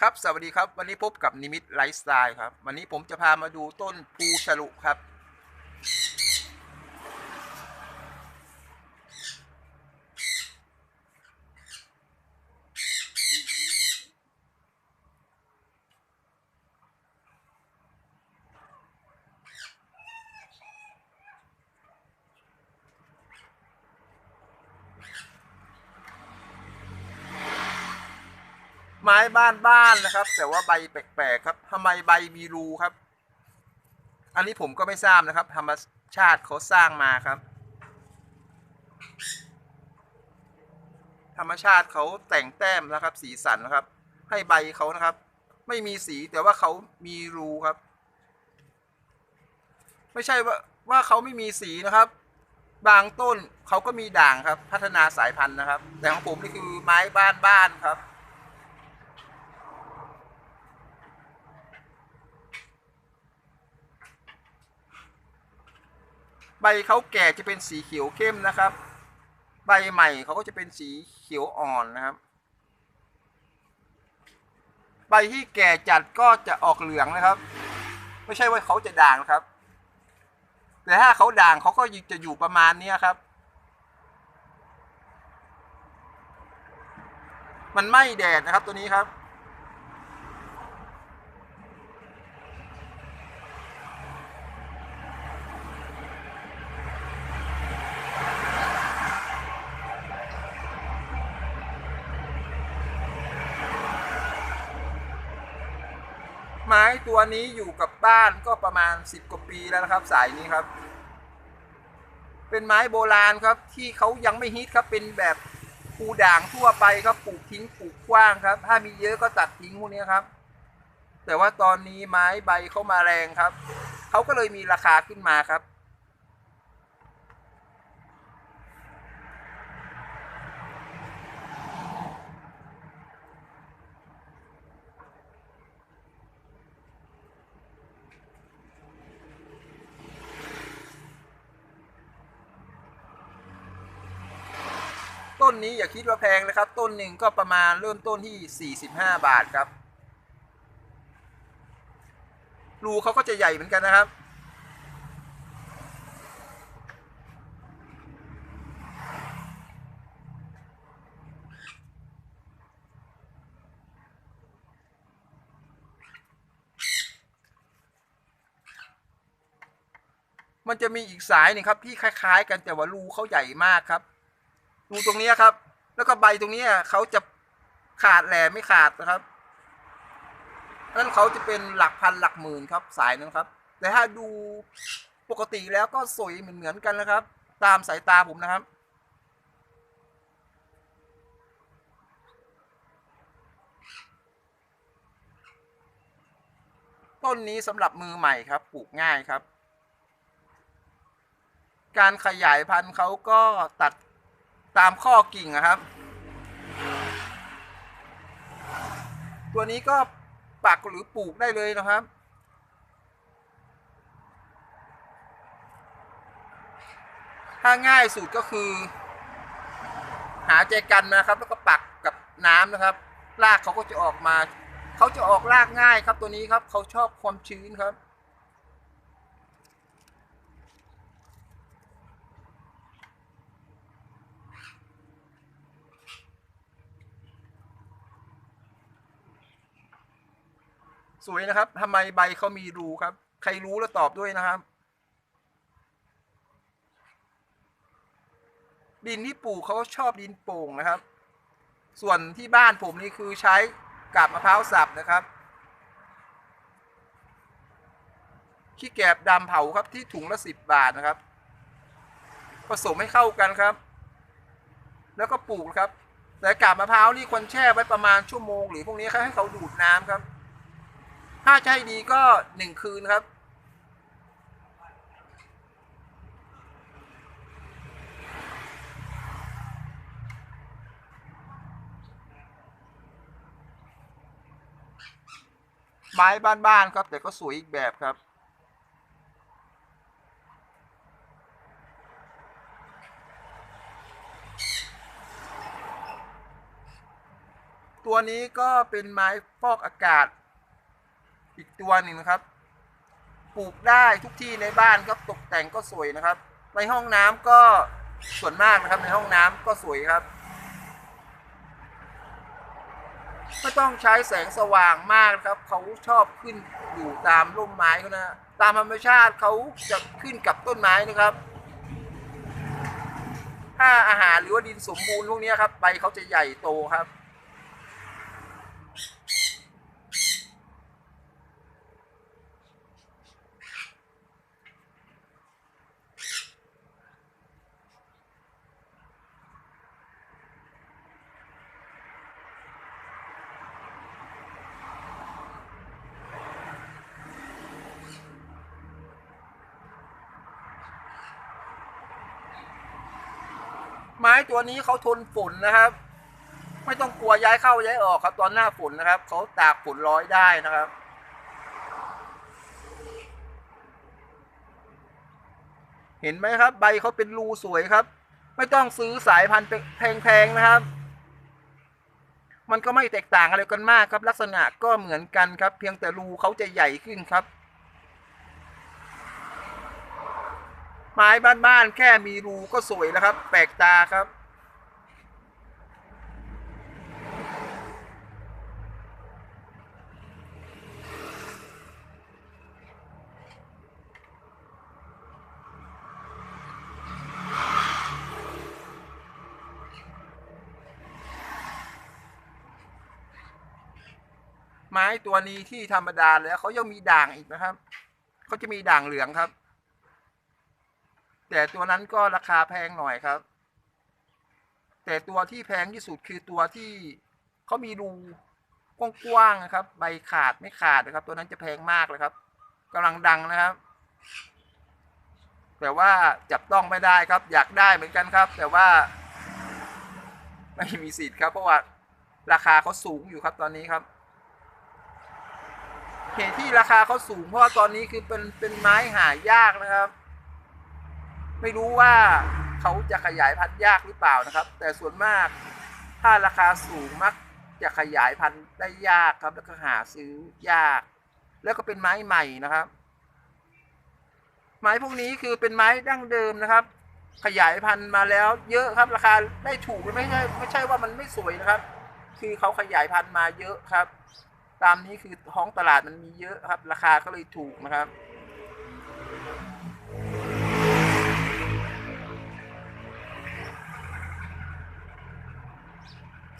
ครับสวัสดีครับ วันนี้พบกับนิมิตไลฟ์สไตล์ครับ วันนี้ผมจะพามาดูต้นปูฉลุครับ ไม้บ้านบ้านนะครับ แต่ว่าใบแปลกๆครับทำไมใบมีรูครับ อันนี้ผมก็ไม่ทราบนะครับ ธรรมชาติเขาสร้างมาครับ ธรรมชาติเขาแต่งแต้มนะครับ สีสันนะครับ ให้ใบเขานะครับ ไม่มีสีแต่ว่าเขามีรูครับ ไม่ใช่ว่าว่าเขาไม่มีสีนะครับ บางต้นเขาก็มีด่างครับ พัฒนาสายพันธุ์นะครับ แต่ของผมนี่คือไม้บ้านบ้านๆครับ ใบเขาแก่จะเป็นสีเขียวเข้มนะครับ ใบใหม่เขาก็จะเป็นสีเขียวอ่อนนะครับ ใบที่แก่จัดก็จะออกเหลืองนะครับ ไม่ใช่ว่าเขาจะด่างนะครับ แต่ถ้าเขาด่างเขาก็จะอยู่ประมาณนี้ครับ มันไม้แดดนะครับตัวนี้ครับ ไม้ตัวนี้อยู่กับบ้านก็ประมาณ 10 กว่าปีแล้วนะครับ สายนี้ครับ เป็นไม้โบราณครับ ที่เขายังไม่ฮิตครับเป็นแบบภูด่างทั่วไปครับปลูกทิ้งปลูกกว้างครับ ถ้ามีเยอะก็ตัดทิ้งพวกนี้ครับ แต่ว่าตอนนี้ไม้ใบเข้ามาแรงครับเขาก็เลยมีราคาขึ้นมาครับ นนี้อย่าคิดว่าแพงนะครับ ต้นหนึ่งก็ประมาณเริ่มต้นที่ 45 บาทครับรูเขาก็จะใหญ่เหมือนกันนะครับ มันจะมีอีกสายหนึ่งครับที่คล้าย ๆ กันแต่ว่ารูเขาใหญ่มากครับ ดูตรงนี้ครับ แล้วก็ใบตรงนี้เขาจะขาดแหล่ไม่ขาดนะครับนั่นเขาจะเป็นหลักพันหลักหมื่นครับสายนั้นครับ แต่ถ้าดูปกติแล้วก็สวยเหมือนเหมือนกันนะครับ ตามสายตาผมนะครับ ต้นนี้สำหรับมือใหม่ครับปลูกง่ายครับ การขยายพันธุ์เขาก็ตัด ตามข้อกิ่งนะครับ ตัวนี้ก็ปักหรือปลูกได้เลยนะครับ ถ้าง่ายสุดก็คือ หาใจกันนะครับ แล้วก็ปักกับน้ำนะครับรากเขาก็จะออกมา เขาจะออกรากง่ายครับตัวนี้ครับ เขาชอบความชื้นครับ สวยนะครับทำไมใบเขามีรูครับ ใครรู้แล้วตอบด้วยนะครับ ดินที่ปลูกเขาชอบดินโป่งนะครับ ส่วนที่บ้านผมนี่คือใช้กาบมะพร้าวสับนะครับขี้แกบดำเผาครับที่ถุงละสิบบาทนะครับ ผสมให้เข้ากันครับ แล้วก็ปลูกครับ แต่กาบมะพร้าวนี่ควรแช่ไว้ประมาณชั่วโมง หรือพวกนี้ครับให้เขาดูดน้ำครับ ถ้าจะให้ดีก็หนึ่งคืนครับ ไม้บ้านๆครับ แต่ก็สวยอีกแบบครับตัวนี้ก็เป็นไม้ฟอกอากาศ อีกตัวหนึ่งนะครับ ปลูกได้ทุกที่ในบ้านครับตกแต่งก็สวยนะครับ ในห้องน้ำก็ส่วนมากนะครับในห้องน้ำก็สวยครับไม่ต้องใช้แสงสว่างมากนะครับ เขาชอบขึ้นอยู่ตามร่มไม้เขานะ ตามธรรมชาติเขาจะขึ้นกับต้นไม้นะครับ ถ้าอาหารหรือว่าดินสมบูรณ์พวกนี้ครับใบเขาจะใหญ่โตครับ ไม้ตัวนี้เขาทนฝนนะครับ ไม่ต้องกลัวย้ายเข้าย้ายออกครับ ตอนหน้าฝนนะครับเขาตากฝนร้อยได้นะครับ เห็นไหมครับ ใบเขาเป็นรูสวยครับ ไม่ต้องซื้อสายพันธุ์แพงๆนะครับ มันก็ไม่แตกต่างอะไรกันมากครับ ลักษณะก็เหมือนกันครับ เพียงแต่รูเขาจะใหญ่ขึ้นครับ ไม้บ้านๆแค่มีรูก็สวยแล้วครับ แปลกตาครับ ไม้ตัวนี้ที่ธรรมดาแล้วเขายังมีด่างอีกนะครับเขาจะมีด่างเหลืองครับ แต่ตัวนั้นก็ราคาแพงหน่อยครับ แต่ตัวที่แพงที่สุดคือตัวที่เขามีรูกว้างๆนะครับ ใบขาดไม่ขาดนะครับ ตัวนั้นจะแพงมากเลยครับกำลังดังนะครับ แต่ว่าจับต้องไม่ได้ครับ อยากได้เหมือนกันครับ แต่ว่า ไม่มีสิทธิ์ครับ เพราะว่าราคาเขาสูงอยู่ครับตอนนี้ครับเหตุที่ราคาเขาสูงเพราะว่าตอนนี้คือเป็นเป็นไม้หายากนะครับ ไม่รู้ว่าเขาจะขยายพันธุ์ยากหรือเปล่านะครับ แต่ส่วนมากถ้าราคาสูงมักจะขยายพันธุ์ได้ยากครับ แล้วก็หาซื้อยาก แล้วก็เป็นไม้ใหม่นะครับ ไม้พวกนี้คือเป็นไม้ดั้งเดิมนะครับ ขยายพันธุ์มาแล้ว เยอะครับ ราคาได้ถูกไม่ใช่ไม่ใช่ว่ามันไม่สวยนะครับ คือเขาขยายพันธุ์มาเยอะครับ ตามนี้คือท้องตลาดมันมีเยอะครับ ราคาก็เลยถูกนะครับ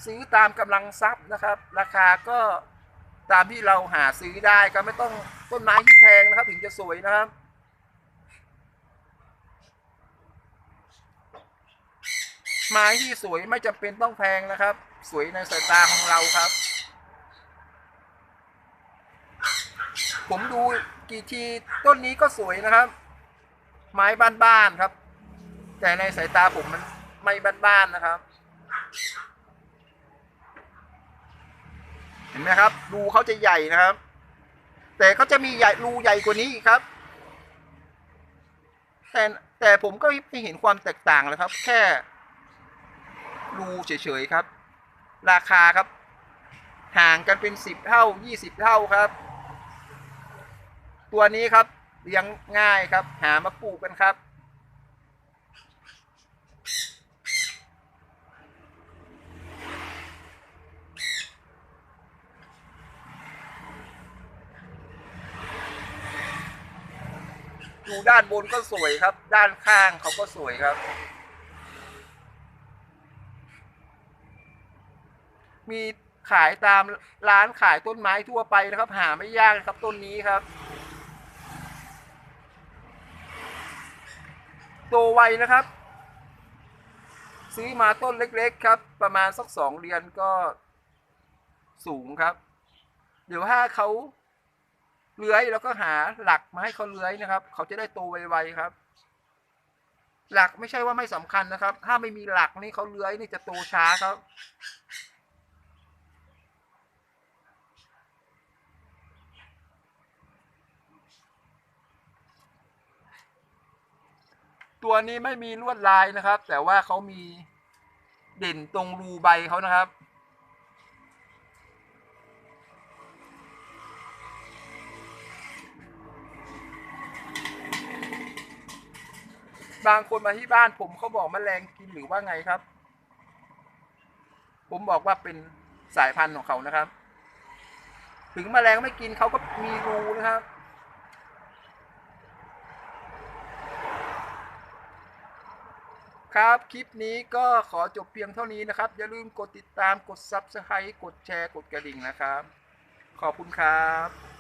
ซื้อตามกำลังทรัพย์นะครับ ราคาก็ตามที่เราหาซื้อได้ก็ไม่ต้องต้นไม้ที่แพงนะครับ ถึงจะสวยนะครับ ไม้ที่สวยไม่จำเป็นต้องแพงนะครับ สวยในสายตาของเราครับ ผมดูกี่ทีต้นนี้ก็สวยนะครับ ไม้บ้านๆครับ แต่ในสายตาผมมันไม่บ้านๆนะครับ เห็นไหมครับรูเขาจะใหญ่นะครับ แต่เขาจะมีใหญ่รูใหญ่กว่านี้อีกครับแต่แต่ผมก็ไม่เห็นความแตกต่างเลยครับ แค่รูเฉยๆครับ ราคาครับ ห่างกันเป็นสิบเท่ายี่สิบเท่าครับ ตัวนี้ครับเลี้ยงง่ายครับ หามาปลูกกันครับ ดูด้านบนก็สวยครับ ด้านข้างเขาก็สวยครับ มีขายตามร้านขายต้นไม้ทั่วไปนะครับ หาไม่ยากครับต้นนี้ครับโตไวนะครับ ซื้อมาต้นเล็กๆครับ ประมาณสักสองเดือนก็สูงครับ เดี๋ยวถ้าเขา เลื้อยแล้วก็หาหลักมาให้เขาเลื้อยนะครับ เขาจะได้โตไวๆครับ หลักไม่ใช่ว่าไม่สำคัญนะครับ ถ้าไม่มีหลักนี่เขาเลื้อยนี่จะโตช้าครับ ตัวนี้ไม่มีลวดลายนะครับ แต่ว่าเขามีเด่นตรงรูใบเขานะครับ บางคนมาที่บ้าน ผมเขาบอกแมลงกินหรือว่าไงครับ ผมบอกว่าเป็นสายพันธุ์ของเขานะครับ ถึงแมลงไม่กินเขาก็มีรูนะครับ ครับคลิปนี้ก็ขอจบเพียงเท่านี้นะครับ อย่าลืมกดติดตามกด Subscribe กดแชร์กดกระดิ่งนะครับ ขอบคุณครับ